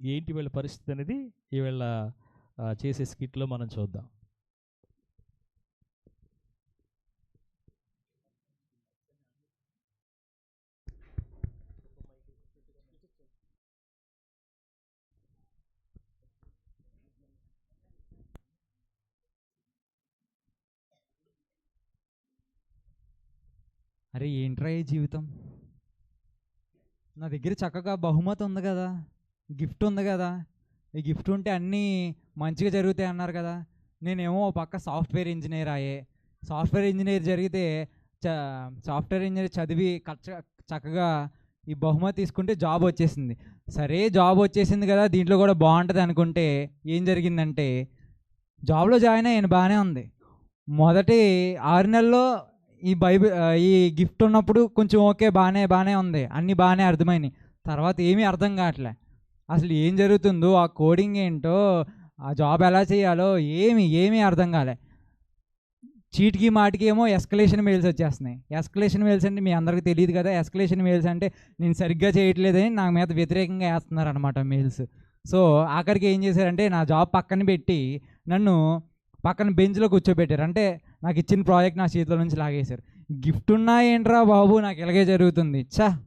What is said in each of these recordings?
ఏంటి వీళ్ళ పరిస్థితి అనేది ఈవేళ చేసే స్కిట్లో మనం చూద్దాం. అరే ఏంట్రా ఈ జీవితం? నా దగ్గర చక్కగా బహుమతి ఉంది కదా. గిఫ్ట్ ఉంది కదా. ఈ గిఫ్ట్ ఉంటే అన్నీ మంచిగా జరుగుతాయి అన్నారు కదా. నేనేమో ఓ పక్క సాఫ్ట్వేర్ ఇంజనీర్ అయ్యే. సాఫ్ట్వేర్ ఇంజనీర్ జరిగితే చ సాఫ్ట్వేర్ ఇంజనీర్ చదివి చక్కగా ఈ బహుమతి తీసుకుంటే జాబ్ వచ్చేసింది. సరే జాబ్ వచ్చేసింది కదా దీంట్లో కూడా బాగుంటుంది అనుకుంటే ఏం జరిగిందంటే జాబ్లో జాయిన్ అయ్యాను బాగానే ఉంది. మొదటి ఆరు నెలల్లో ఈ బైబిల్ ఈ గిఫ్ట్ ఉన్నప్పుడు కొంచెం ఓకే బాగానే బాగానే ఉంది. అన్నీ బాగానే అర్థమైనాయి. తర్వాత ఏమీ అర్థం కావట్లే. అసలు ఏం జరుగుతుందో ఆ కోడింగ్ ఏంటో ఆ జాబ్ ఎలా చేయాలో ఏమి ఏమీ అర్థం కాలే. చీటికి మాటికి ఏమో ఎస్కలేషన్ మెయిల్స్ వచ్చేస్తున్నాయి. ఎస్కలేషన్ మెయిల్స్ అంటే మీ అందరికీ తెలియదు కదా. ఎస్కలేషన్ మెయిల్స్ అంటే నేను సరిగ్గా చేయట్లేదని నా మీద వ్యతిరేకంగా వేస్తున్నారు అనమాట మెయిల్స్ సో ఆఖరికి ఏం చేశారంటే నా జాబ్ పక్కన పెట్టి నన్ను పక్కన బెంచ్లో కూర్చోబెట్టారు. అంటే నాకు ఇచ్చిన ప్రాజెక్ట్ నా చేతిలో నుంచి లాగేశారు. గిఫ్ట్ ఉన్నా ఏంట్రా బాబు నాకు ఇలాగే జరుగుతుంది. చా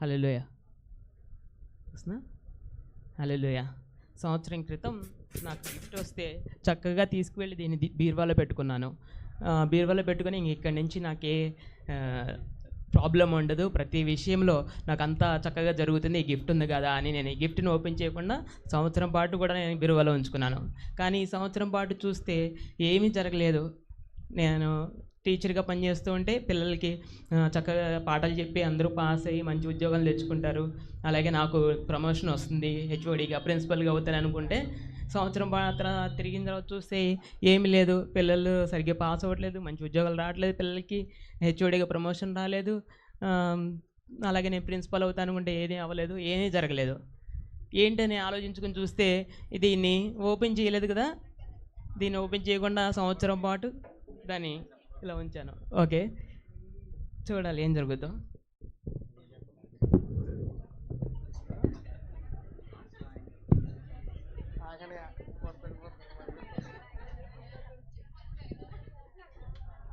హలోయ హలోయ సంవత్సరం క్రితం నాకు గిఫ్ట్ వస్తే చక్కగా తీసుకువెళ్ళి దీన్ని బీరువాలో పెట్టుకున్నాను. బీరువాలో పెట్టుకొని ఇంక ఇక్కడి నుంచి నాకే ప్రాబ్లం ఉండదు. ప్రతి విషయంలో నాకు అంతా చక్కగా జరుగుతుంది. ఈ గిఫ్ట్ ఉంది కదా అని నేను ఈ గిఫ్ట్ని ఓపెన్ చేయకుండా సంవత్సరం పాటు కూడా నేను బీరువాలో ఉంచుకున్నాను. కానీ ఈ సంవత్సరం పాటు చూస్తే ఏమీ జరగలేదు. నేను టీచర్గా పనిచేస్తూ ఉంటే పిల్లలకి చక్కగా పాఠాలు చెప్పి అందరూ పాస్ అయ్యి మంచి ఉద్యోగాలు తెచ్చుకుంటారు. అలాగే నాకు ప్రమోషన్ వస్తుంది హెచ్ఓడిగా ప్రిన్సిపల్గా అవుతాను అనుకుంటే సంవత్సరం పాత్ర తిరిగిన తర్వాత చూస్తే ఏమీ లేదు. పిల్లలు సరిగ్గా పాస్ అవ్వట్లేదు మంచి ఉద్యోగాలు రావట్లేదు పిల్లలకి హెచ్ఓడిగా ప్రమోషన్ రాలేదు. అలాగే నేను ప్రిన్సిపల్ అవుతాను అనుకుంటే ఏదీ అవ్వలేదు ఏమీ జరగలేదు. ఏంటని ఆలోచించుకుని చూస్తే దీన్ని ఓపెన్ చేయలేదు కదా? దీన్ని ఓపెన్ చేయకుండా సంవత్సరం పాటు దాన్ని ఇలా ఉంచాను. ఓకే. చూడాలి ఏం జరుగుతుందో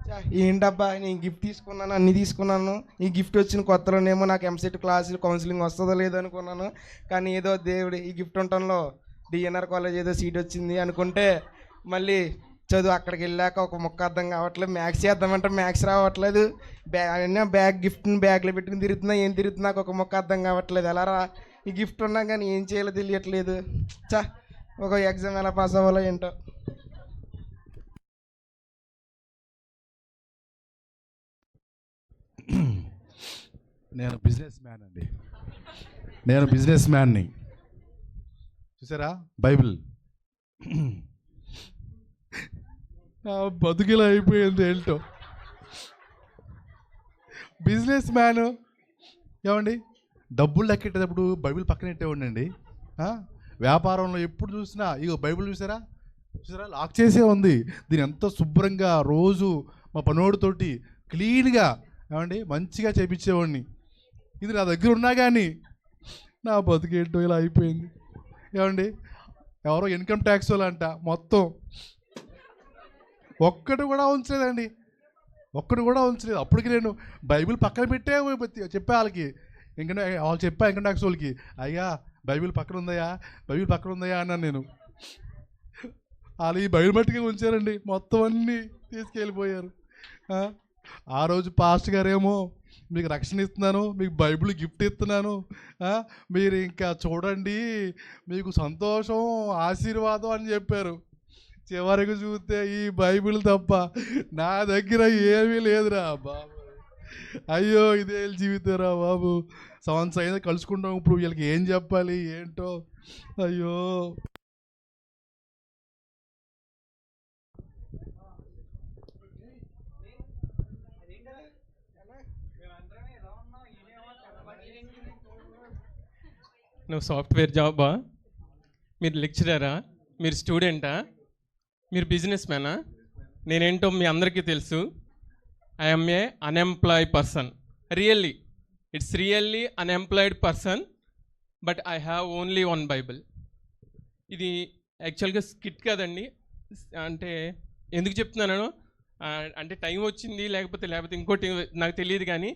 ఛా, ఏంటబ్బా నేను గిఫ్ట్ తీసుకున్నాను అన్ని తీసుకున్నాను. ఈ గిఫ్ట్ వచ్చిన కొత్తలోనేమో నాకు ఎంసెట్ క్లాసులు కౌన్సిలింగ్ వస్తుందో లేదో అనుకున్నాను. కానీ ఏదో దేవుడు ఈ గిఫ్ట్ ఉండటంలో డిఎన్ఆర్ కాలేజ్ ఏదో సీట్ వచ్చింది అనుకుంటే మళ్ళీ చదువు అక్కడికి వెళ్ళాక ఒక ముక్క అర్థం కావట్లేదు. మ్యాథ్స్ చేద్దామంటే మ్యాథ్స్ రావట్లేదు. బ్యాగ్ బ్యాగ్ గిఫ్ట్ని బ్యాగ్లో పెట్టుకుని తిరుగుతున్నా ఏం తిరుగుతున్నా ఒక ముక్క అర్థం కావట్లేదు. ఎలా రా? ఈ గిఫ్ట్ ఉన్నా కానీ ఏం చేయాలో తెలియట్లేదు. చా ఒక ఎగ్జామ్ ఎలా పాస్ అవ్వాలో ఏంటో. నేను బిజినెస్ మ్యాన్ అండి. నేను బిజినెస్ మ్యాన్ని చూసారా? బైబిల్. బతుకిలా అయిపోయింది ఏంటో. Businessman. ఏమండి? డబ్బులు లెక్కెట్టేటప్పుడు బైబిల్ పక్కన పెట్టేవాడి అండి వ్యాపారంలో ఎప్పుడు చూసినా ఇగో బైబిల్ చూసారా? చూసారా? లాక్ చేసే ఉంది. దీని ఎంత శుభ్రంగా రోజు మా పనోడితోటి క్లీన్గా ఏమండి? మంచిగా చేపించేవాడిని. ఇది నా దగ్గర ఉన్నా కానీ నా బతుకేంటో ఇలా అయిపోయింది. ఏమండి? ఎవరో ఇన్కమ్ ట్యాక్స్ వాళ్ళంట మొత్తం. ఒక్కటి కూడా ఉంచలేదండి. ఒక్కటి కూడా ఉంచలేదు. అప్పటికి నేను బైబిల్ పక్కన పెట్టే చెప్పే వాళ్ళకి. ఇంకా వాళ్ళు చెప్పా ఇంకా నాకు వాళ్ళకి అయ్యా బైబిల్ పక్కన ఉందయ్యా బైబిల్ పక్కన ఉందయ్యా అన్నాను నేను. వాళ్ళు ఈ బైబిల్ మట్టుకే ఉంచారండి. మొత్తం అన్నీ తీసుకెళ్ళిపోయారు. ఆ? రోజు పాస్ట్ గారేమో మీకు రక్షణ ఇస్తున్నాను మీకు బైబిల్ గిఫ్ట్ ఇస్తున్నాను మీరు ఇంకా చూడండి మీకు సంతోషం ఆశీర్వాదం అని చెప్పారు. చివరకు చూస్తే ఈ బైబిల్ తప్ప నా దగ్గర ఏమీ లేదురా బాబు అయ్యో ఇదే జీవితరా బాబు. సంవత్సరం అయినా కలుసుకుంటాం ఇప్పుడు వీళ్ళకి ఏం చెప్పాలి ఏంటో. అయ్యో. నువ్వు సాఫ్ట్వేర్ జాబా? మీరు లెక్చరరా? మీరు స్టూడెంటా? మీరు బిజినెస్ మ్యానా? నేనేంటో మీ అందరికీ తెలుసు. I'm a unemploy person really it's really unemployed person but I have only one Bible ఇది యాక్చువల్గా స్కిట్ కాదండి. అంటే ఎందుకు చెప్తున్నాను అంటే టైం వచ్చింది లేకపోతే లేకపోతే ఇంకోటి నాకు తెలియదు కానీ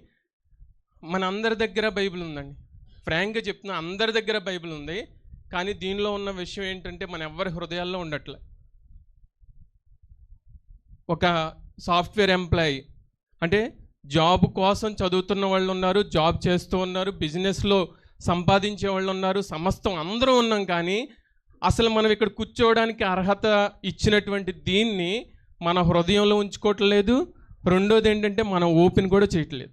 మన అందరి దగ్గర బైబిల్ ఉందండి. ఫ్రాంక్గా చెప్తున్నా అందరి దగ్గర బైబిల్ ఉంది. కానీ దీనిలో ఉన్న విషయం ఏంటంటే మన ఎవరి హృదయాల్లో ఉండట్లే. ఒక సాఫ్ట్వేర్ ఎంప్లాయీ. అంటే జాబ్ కోసం చదువుతున్న వాళ్ళు ఉన్నారు జాబ్ చేస్తూ ఉన్నారు బిజినెస్లో సంపాదించే వాళ్ళు ఉన్నారు సమస్తం అందరూ ఉన్నాం కానీ అసలు మనం ఇక్కడ కూర్చోవడానికి అర్హత ఇచ్చినటువంటి దీన్ని మన హృదయంలో ఉంచుకోవట్లేదు. రెండోది ఏంటంటే మనం ఓపెన్ కూడా చేయట్లేదు.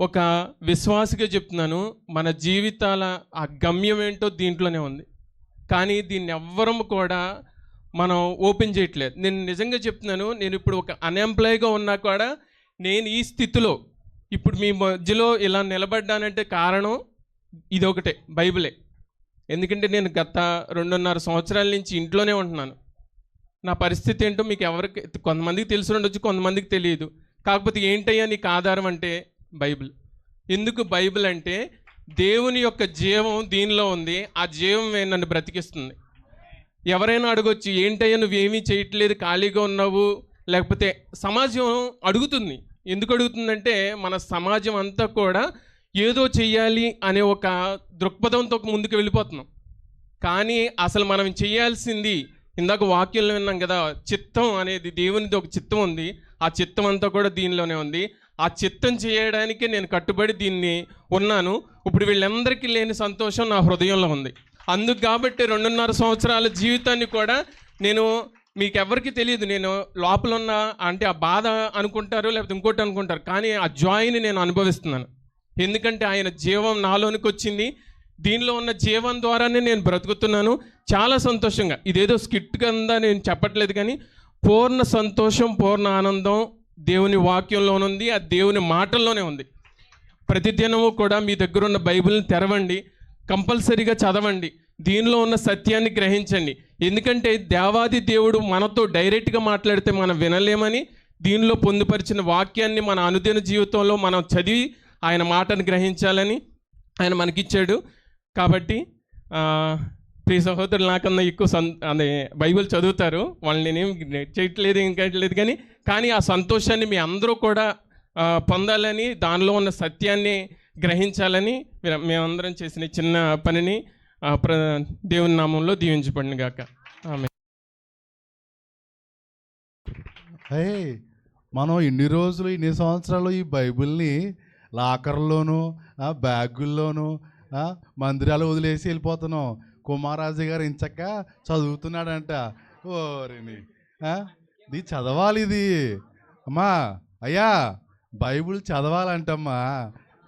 ఒక విశ్వాసగా చెప్తున్నాను మన జీవితాల ఆ గమ్యం ఏంటో దీంట్లోనే ఉంది. కానీ దీన్ని ఎవ్వరం కూడా మనం ఓపెన్ చేయట్లేదు. నేను నిజంగా చెప్తున్నాను నేను ఇప్పుడు ఒక అన్ఎంప్లాయ్గా ఉన్నా కూడా నేను ఈ స్థితిలో ఇప్పుడు మీ మధ్యలో ఇలా నిలబడ్డానంటే కారణం ఇదొకటే బైబిలే. ఎందుకంటే నేను గత రెండున్నర సంవత్సరాల నుంచి ఇంట్లోనే ఉంటున్నాను. నా పరిస్థితి ఏంటో మీకు ఎవరికి కొంతమందికి తెలిసి ఉండొచ్చు కొంతమందికి తెలియదు. కాకపోతే ఏంటయ్యా నీకు ఆధారం అంటే బైబిల్. ఎందుకు బైబిల్ అంటే దేవుని యొక్క జీవం దీనిలో ఉంది ఆ జీవమే నన్ను బ్రతికిస్తుంది. ఎవరైనా అడగొచ్చు ఏంటయ్యా నువ్వేమీ చేయట్లేదు ఖాళీగా ఉన్నావు? లేకపోతే సమాజం అడుగుతుంది. ఎందుకు అడుగుతుందంటే మన సమాజం అంతా కూడా ఏదో చెయ్యాలి అనే ఒక దృక్పథంతో ముందుకు వెళ్ళిపోతున్నాం. కానీ అసలు మనం చేయాల్సింది ఇందాక వాక్యంలో విన్నాం కదా చిత్తం అనేది దేవునిది ఒక చిత్తం ఉంది. ఆ చిత్తం అంతా కూడా దీనిలోనే ఉంది. ఆ చిత్తం చేయడానికి నేను కట్టుబడి దీన్ని ఉన్నాను. ఇప్పుడు వీళ్ళందరికీ లేని సంతోషం నా హృదయంలో ఉంది. అందుకు కాబట్టి రెండున్నర సంవత్సరాల జీవితాన్ని కూడా నేను మీకు ఎవరికి తెలియదు. నేను లోపల ఉన్న అంటే ఆ బాధ అనుకుంటారు లేకపోతే ఇంకోటి అనుకుంటారు. కానీ ఆ జాయిని నేను అనుభవిస్తున్నాను. ఎందుకంటే ఆయన జీవం నాలోనికి వచ్చింది. దీనిలో ఉన్న జీవం ద్వారానే నేను బ్రతుకుతున్నాను. చాలా సంతోషంగా. ఇదేదో స్కిట్ కింద నేను చెప్పట్లేదు కానీ పూర్ణ సంతోషం పూర్ణ ఆనందం దేవుని వాక్యంలోనుంది ఆ దేవుని మాటల్లోనే ఉంది. ప్రతిదినము కూడా మీ దగ్గర ఉన్న బైబిల్ని తెరవండి. కంపల్సరీగా చదవండి. దీనిలో ఉన్న సత్యాన్ని గ్రహించండి. ఎందుకంటే దేవాది దేవుడు మనతో డైరెక్ట్గా మాట్లాడితే మనం వినలేమని దీనిలో పొందుపరిచిన వాక్యాన్ని మన అనుదిన జీవితంలో మనం చదివి ఆయన మాటను గ్రహించాలని ఆయన మనకిచ్చాడు. కాబట్టి ప్రియ సహోదరులు నాకన్నా ఎక్కువ సన్ అదే బైబిల్ చదువుతారు. వాళ్ళని నేనేం చేయట్లేదు ఇంకా కానీ కానీ ఆ సంతోషాన్ని మీ అందరూ కూడా పొందాలని దానిలో ఉన్న సత్యాన్ని గ్రహించాలని మేమందరం చేసిన చిన్న పనిని ప్ర దేవుని నామంలో దీవించబడిన గాక. ఆమె మనం ఇన్ని రోజులు ఇన్ని సంవత్సరాలు ఈ బైబిల్ని లాకర్లోనూ బ్యాగుల్లోనూ మందిరాలు వదిలేసి వెళ్ళిపోతున్నాం. కుమారాజు గారు ఇంచక్క చదువుతున్నాడంట. ఓరిని ఇది చదవాలి ఇది అమ్మా అయ్యా బైబిల్ చదవాలంటమ్మా.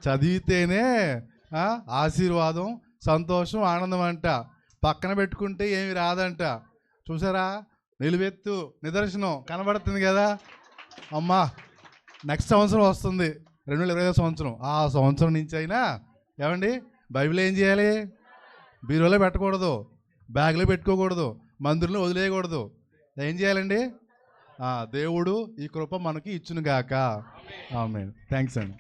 చదివితేనే ఆశీర్వాదం సంతోషం ఆనందం అంట. పక్కన పెట్టుకుంటే ఏమి రాదంట. చూసారా? నిలువెత్తు నిదర్శనం కనబడుతుంది కదా? అమ్మా నెక్స్ట్ సంవత్సరం వస్తుంది. రెండు వేల ఇరవై ఐదో సంవత్సరం. ఆ సంవత్సరం నుంచి అయినా ఏమండి? బైబిల్ ఏం చేయాలి? బీరోలో పెట్టకూడదు. బ్యాగ్లో పెట్టుకోకూడదు. మందిరంలో వదిలేయకూడదు. ఏం చేయాలండి? దేవుడు ఈ కృప మనకి ఇచ్చునుగాక ఆమె థ్యాంక్స్ అండి.